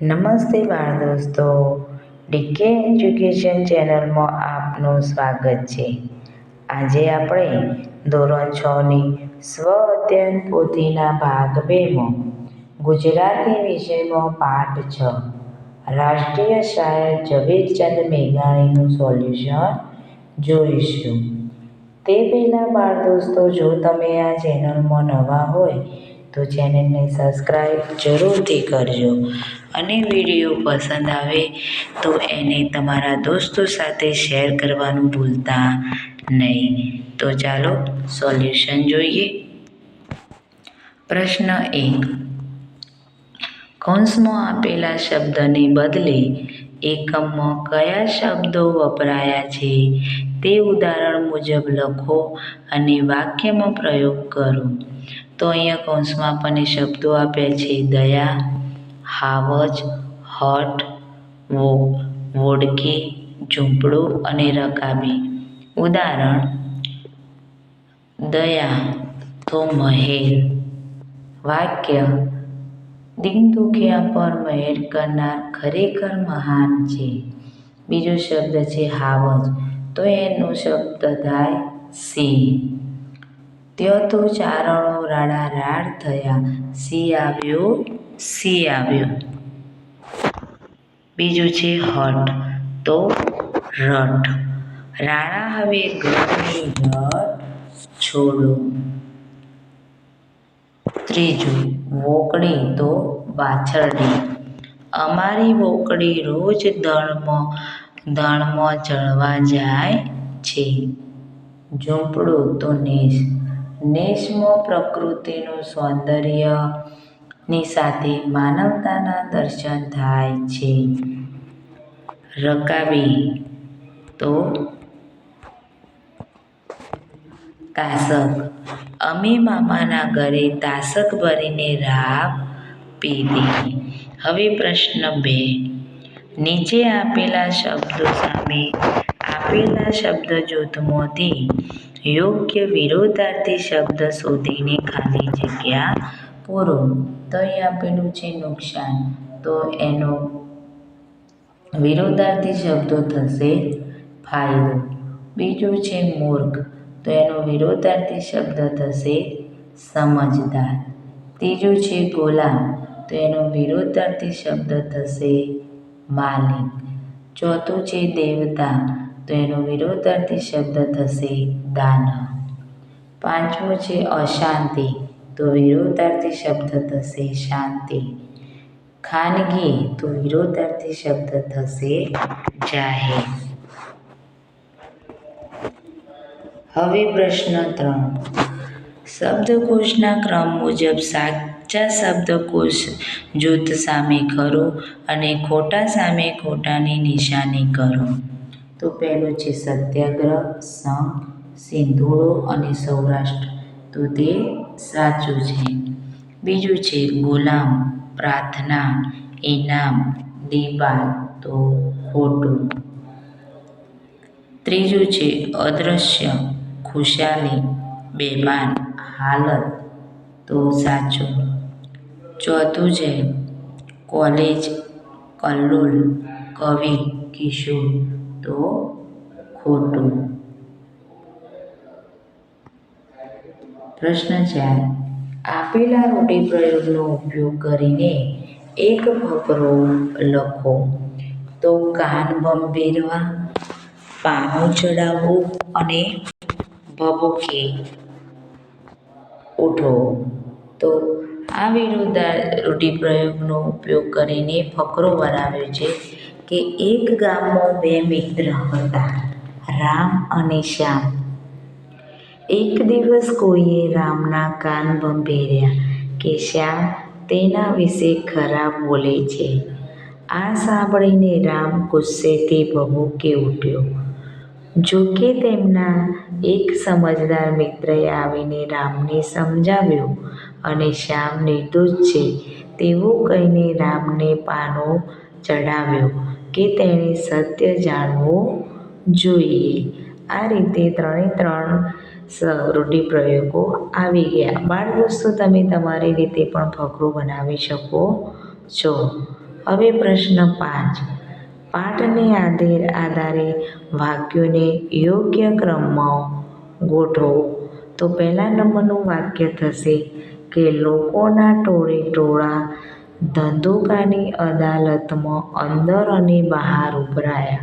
નમસ્તે બાળ દોસ્તો. ડીકે એજ્યુકેશન ચેનલમાં આપનું સ્વાગત છે. આજે આપણે ધોરણ છની સ્વ અધ્યયન પોથીના ભાગ બેમાં ગુજરાતી વિષયમાં પાઠ છ. રાષ્ટ્રીય શાયર ઝવેરચંદ મેઘાણીનું સોલ્યુશન જોઈશું. તે પહેલાં બાળ દોસ્તો, જો તમે આ ચેનલમાં નવા હોય તો ચેનલને સબસ્ક્રાઈબ જરૂરથી કરજો અને વીડિયો પસંદ આવે તો એને તમારા દોસ્તો સાથે શેર કરવાનું ભૂલતા નહીં. તો ચાલો સોલ્યુશન જોઈએ. પ્રશ્ન એક. કૌંસમાં આપેલા શબ્દને બદલે એકમમાં કયા શબ્દો વપરાયા છે તે ઉદાહરણ મુજબ લખો અને વાક્યમાં પ્રયોગ કરો. તો અહીંયા કૌંસમાં આપણને શબ્દો આપ્યા છે, દયા, હાવજ, હટ વો વોડકી, ઝૂંપડું અને રકાબી. ઉદાહરણ, દયા, તો મહેલ વાક્ય, દિન દુખ્યા પર મહેર કરનાર ખરેખર મહાન છે. બીજો શબ્દ છે, હાવજ. તો એનો શબ્દ થાય, સિંહ. ત્યો તો ચારણો રાડા રાડ થયા. સિંહ આવ્યો? સિંહ આવ્યો. બીજું છે હઠ. તો રઠ. રાણા હવે ઘરની રટ છોડો. ત્રીજું, વોકડી તો વાછરડી. અમારી વોકડી રોજ દળમાં દળમાં ચડવા જાય છે. ઝૂંપડું તો નેસ. નેસમાં પ્રકૃતિનું સૌંદર્યની સાથે માનવતાના દર્શન થાય છે. રકાબી તો તાસક. અમે મામાના ઘરે તાસક ભરીને રાબ પીધી. હવે પ્રશ્ન બે. નીચે આપેલા શબ્દો સામે આપેલા શબ્દ જૂથમાંથી યોગ્ય વિરોધાર્થી શબ્દ શોધીને ખાલી જગ્યા પૂરો. તો અહીં આપેલું છે નુકસાન. તો એનો વિરોધાર્થી શબ્દો થશે ફાયદો. બીજું છે મૂર્ખ. તો એનો વિરોધાર્થી શબ્દ થશે સમજદાર. ત્રીજું છે ગુલામ. તો એનો વિરોધાર્થી શબ્દ થશે માલિક. ચોથું છે દેવતા. તો એનો વિરોધાર્થી શબ્દ થશે દાન. પાંચમું છે અશાંતિ, તો વિરોધાર્થી શબ્દ થશે શાંતિ. ખાનગી, તો વિરોધાર્થી શબ્દ થશે જાહેર. હવે પ્રશ્ન ત્રણ. શબ્દકોશના ક્રમ મુજબ સાચા શબ્દકોશ જૂથ સામે કરો અને ખોટા સામે ખોટાની નિશાની કરો. તો પહેલું છે સત્યાગ્રહ, સંઘ સિંધુળો અને સૌરાષ્ટ્ર. તો તે સાચું છે. બીજું છે ગુલામ, પ્રાર્થના, ઇનામ, દીપાલ. તો ખોટું. ત્રીજું છે અદૃશ્ય ખુશાલી બેમાન હાલત. તો સાચું. ચોથું છે કોલેજ, કલ્લોલ, કવિ, કિશોર. તો ખોટું. પ્રશ્ન ચાર આપેલા રૂઢિપ્રયોગનો ઉપયોગ કરીને એક ફકરો લખો. તો કાન ભંભેરવા પાનું ચડાવવું અને ભભૂકે ઉઠો. તો આ વિરુદ્ધ રૂઢિપ્રયોગનો ઉપયોગ કરીને ફકરો બનાવ્યો છે. કે એક ગામમાં બે મિત્ર હતા, રામ અને શ્યામ. એક દિવસ કોઈએ રામના કાન ભંભેર્યા કે શ્યામ, તેના વિશે ખરાબ બોલે છે. આ સાંભળીને રામ ગુસ્સેથી ભભૂકી ઉઠ્યો. જોકે તેમના એક સમજદાર મિત્રએ આવીને રામને સમજાવ્યું અને શ્યામ નિર્દોષ છે, તેવું કહીને રામને પાનો ચડાવ્યો કે તેણે સત્ય જાણવું જોઈએ. આ રીતે ત્રણે ત્રણ રૂઢિપ્રયોગો આવી ગયા. બાળ દોસ્તો તમે તમારી રીતે પણ ફકરો બનાવી શકો છો. હવે પ્રશ્ન પાંચ. પાઠને આધેર આધારે વાક્યોને યોગ્ય ક્રમમાં ગોઠવો. તો પહેલા નંબરનું વાક્ય થશે કે લોકોના ટોળે ટોળા ધંધુકાની અદાલતમાં અંદર અને બહાર ઉભરાયા.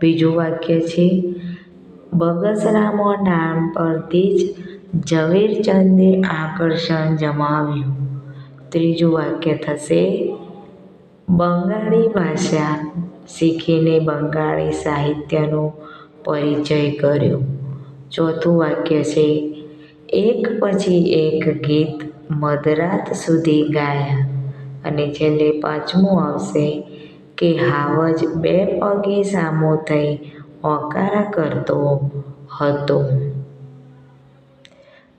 બીજું વાક્ય છે, બગસરામાં નામ પરથી જ ઝવેરચંદે આકર્ષણ જમાવ્યું. ત્રીજું વાક્ય થશે, બંગાળી ભાષા શીખીને બંગાળી સાહિત્યનો પરિચય કર્યો. ચોથું વાક્ય છે, એક પછી એક ગીત મધરાત સુધી ગાયા. અને છેલ્લે પાંચમું આવશે કે હાવજ બે પગે સામો થઈ ઓકારા કરતો હતો.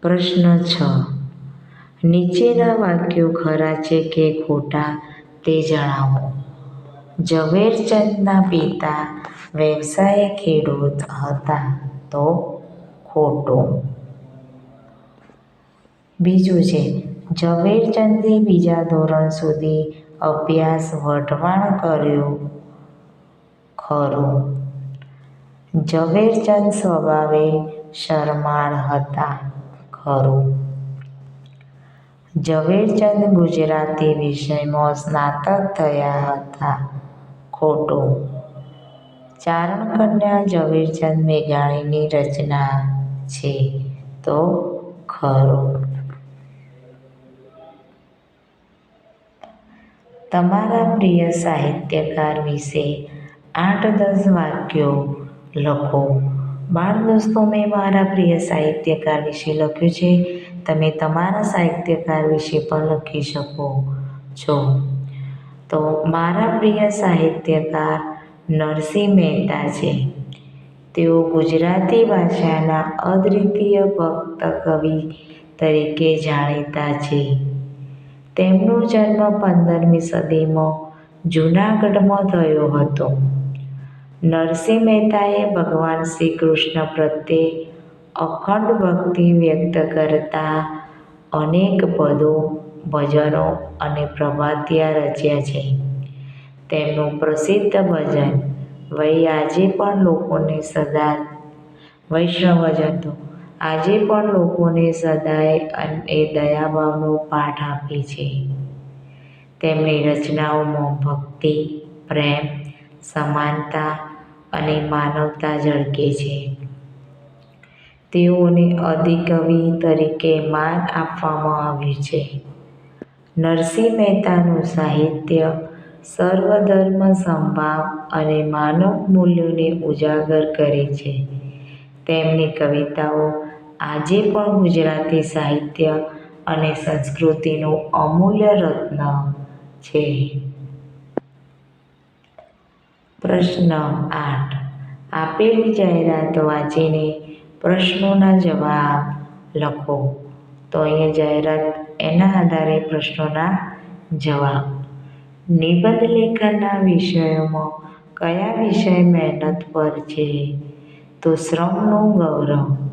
પ્રશ્ન છ. નીચેના વાક્યો ખરા છે કે ખોટા તે જણાવો. ઝવેરચંદના પિતા વ્યવસાય ખેડૂત હતા તો ખોટું. બીજું છે ઝવેરચંદે બીજા ધોરણ સુધી અભ્યાસ વઢવાણ કર્યો. ખરું. ઝવેરચંદ સ્વભાવે શરમાળ હતા. ખરું. ઝવેરચંદ ગુજરાતી વિષયમાં સ્નાતક થયા હતા. ખોટું. ચારણકન્યા ઝવેરચંદ મેઘાણીની રચના છે. તો ખરું. તમારા પ્રિય સાહિત્યકાર વિશે આઠ દસ વાક્યો લખો. બાળ દોસ્તો, મેં મારા પ્રિય સાહિત્યકાર વિશે લખ્યું છે. તમે તમારા સાહિત્યકાર વિશે પણ લખી શકો છો. તો મારા પ્રિય સાહિત્યકાર નરસિંહ મહેતા છે. તેઓ ગુજરાતી ભાષાના અદ્વિતીય ભક્ત કવિ તરીકે જાણીતા છે. તેમનો જન્મ પંદરમી સદીમાં જૂનાગઢમાં થયો હતો. નરસિંહ મહેતાએ ભગવાન શ્રી કૃષ્ણ પ્રત્યે અખંડ ભક્તિ વ્યક્ત કરતા અનેક પદો, ભજનો અને પ્રભાતિયા રચ્યા છે. તેમનું પ્રસિદ્ધ ભજન વૈ આજે પણ લોકોને સદા વૈષ્ણવજ તો આજે પણ લોકોને સદાય એ દયાભાવનો પાઠ આપે છે. તેમની રચનાઓમાં ભક્તિ, પ્રેમ, સમાનતા અને માનવતા ઝળકે છે. તેઓને અધિકવિ તરીકે માન આપવામાં આવ્યું છે. નરસિંહ મહેતાનું સાહિત્ય સર્વધર્મ સંભાવ અને માનવ મૂલ્યોને ઉજાગર કરે છે. તેમની કવિતાઓ આજે પણ ગુજરાતી સાહિત્ય અને સંસ્કૃતિનું અમૂલ્ય રત્ન છે. પ્રશ્ન આઠ. આપેલી જાહેરાત વાંચીને પ્રશ્નોના જવાબ લખો. તો અહીંયા જાહેરાત એના આધારે પ્રશ્નોના જવાબ. નિબંધ લેખનના વિષયોમાં કયા વિષય મહેનત પર છે? તો શ્રમનું ગૌરવ.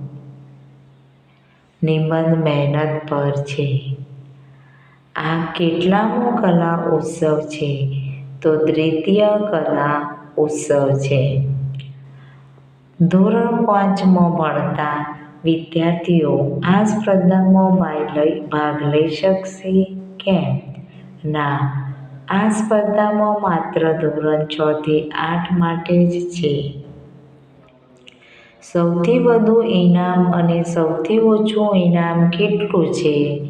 નિબંધ મહેનત પર છે. આ કેટલામો કલા ઉત્સવ છે તો દ્વિતીય કલા ઉત્સવ છે. ધોરણ પાંચમાં ભણતા વિદ્યાર્થીઓ આ સ્પર્ધામાં ભાગ લઈ શકશે કેમ? ના, આ સ્પર્ધામાં માત્ર ધોરણ છ થી આઠ માટે જ છે. સૌથી વધુ ઇનામ અને સૌથી ઓછું ઇનામ કેટલું છે?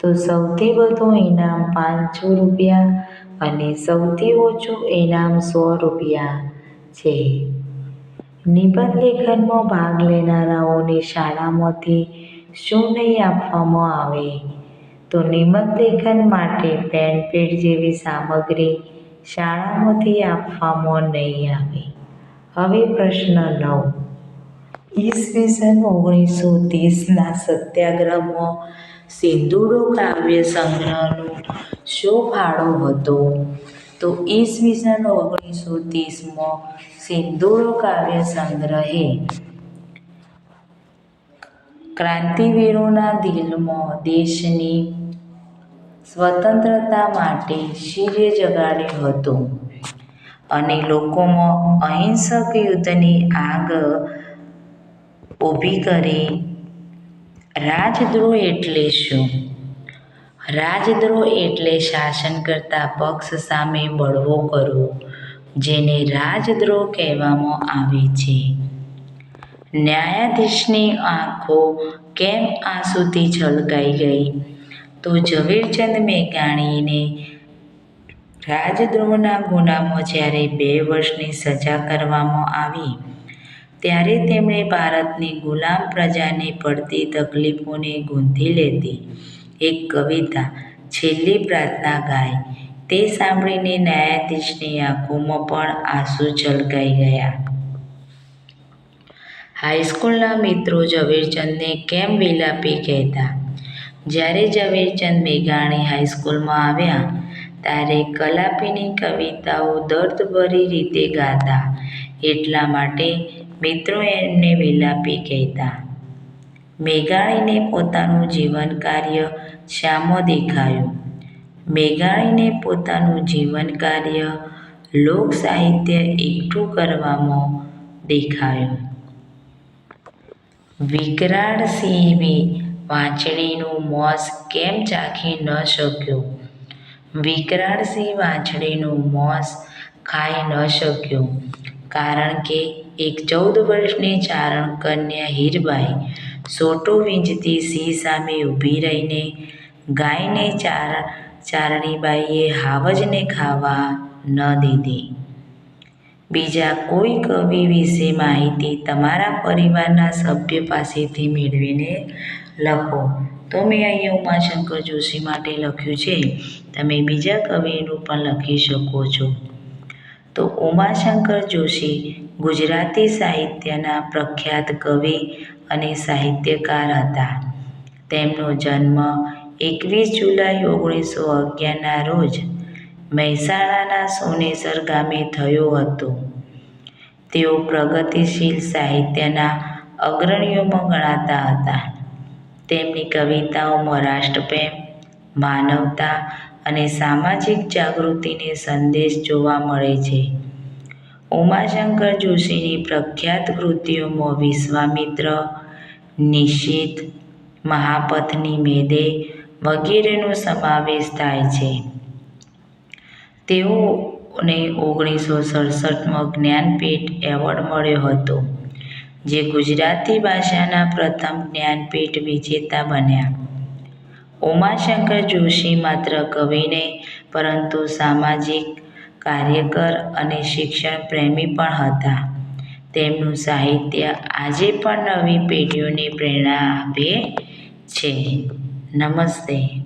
તો સૌથી વધુ ઇનામ પાંચસો રૂપિયા અને સૌથી ઓછું ઇનામ સો રૂપિયા છે. નિબંધ લેખનમાં ભાગ લેનારાઓને શાળામાંથી શું નહીં આપવામાં આવે. તો નિબંધ લેખન માટે પેન, પેડ જેવી સામગ્રી શાળામાંથી આપવામાં નહીં આવે. હવે પ્રશ્ન નવ. ઈસવીસન ઓગણીસો ત્રીસના સત્યાગ્રહમાં સિંધુડો કાવ્ય સંગ્રહનો શો ફાળો હતો. તો ઈસવીસન ઓગણીસો ત્રીસમાં સિંધુડો કાવ્ય સંગ્રહે ક્રાંતિવીરોના દિલમાં દેશની સ્વતંત્રતા માટે શીર્ય જગાડ્યું હતું. અને લોકોમાં અહિંસક યુદ્ધની આગ ઊભી કરી, રાજદ્રોહ એટલે શું? રાજદ્રોહ એટલે શાસન કરતા પક્ષ સામે બળવો કરવો, જેને રાજદ્રોહ કહેવામાં આવે છે. ન્યાયાધીશની આંખો કેમ આંસુથી છલકાઈ ગઈ? તો ઝવેરચંદ મેઘાણીને રાજદ્રોહના ગુનામાં જ્યારે બે વર્ષની સજા કરવામાં આવી ત્યારે તેમણે ભારતની ગુલામ પ્રજાને પડતી તકલીફોને ગૂંથી લેતી. એક કવિતા છેલ્લી પ્રાર્થના ગાઈ તે સાંભળીને ન્યાયાધીશની આંખોમાં પણ આંસુ છલકાઈ ગયા. હાઈસ્કૂલના મિત્રો ઝવેરચંદને કેમ વિલાપી કહેતા? જ્યારે ઝવેરચંદ મેઘાણી હાઈસ્કૂલમાં આવ્યા, ત્યારે કલાપીની કવિતાઓ દર્દભરી રીતે ગાતા. એટલા માટે મિત્રો એમને વિલાપી કહેતા, મેઘાણીને પોતાનું જીવન કાર્ય શામાં દેખાયું. મેઘાણીને પોતાનું જીવન કાર્ય લોક સાહિત્ય એકઠું કરવામાં દેખાયું. વિકરાળ વાંચણીનું મોસ કેમ ચાખી ન શક્યો? વિકરાળ સિંહ મોસ માંસ ખાઈ ન શક્યો. કારણ કે એક ચૌદ વર્ષની ચારણ કન્યા હીરબાઈ સોટો વીંજતી સિંહ સામે ઊભી રહીને ગાયને ચાર, ચારણીબાઈએ હાવજને ખાવા ન દીધી. બીજા કોઈ કવિ વિશે માહિતી તમારા પરિવારના સભ્ય પાસેથી મેળવીને લખો. તો મેં અહીંયા ઉમાશંકર જોશી માટે લખ્યું છે. તમે બીજા કવિનું પણ લખી શકો છો. તો ઉમાશંકર જોશી ગુજરાતી સાહિત્યના પ્રખ્યાત કવિ અને સાહિત્યકાર હતા. તેમનો જન્મ એકવીસ જુલાઈ ઓગણીસો અગિયારના રોજ મહેસાણાના સોનેસર ગામે થયો હતો. તેઓ પ્રગતિશીલ સાહિત્યના અગ્રણીઓમાં ગણાતા હતા. તેમની કવિતાઓમાં રાષ્ટ્રપ્રેમ, માનવતા અને સામાજિક જાગૃતિને સંદેશ જોવા મળે છે. ઉમાશંકર જોશીની પ્રખ્યાત કૃતિઓમાં વિશ્વામિત્ર નિશીથ મહાપથની મેદે વગેરેનો સમાવેશ થાય છે. તેઓને ઓગણીસો સડસઠમાં જ્ઞાનપીઠ એવોર્ડ મળ્યો હતો, જે ગુજરાતી ભાષાના પ્રથમ જ્ઞાનપીઠ વિજેતા બન્યા. ઉમાશંકર જોશી માત્ર કવિ નહીં, પરંતુ સામાજિક કાર્યકર અને શિક્ષણ પ્રેમી પણ હતા. તેમનું સાહિત્ય આજે પણ નવી પેઢીઓને પ્રેરણા આપે છે. નમસ્તે.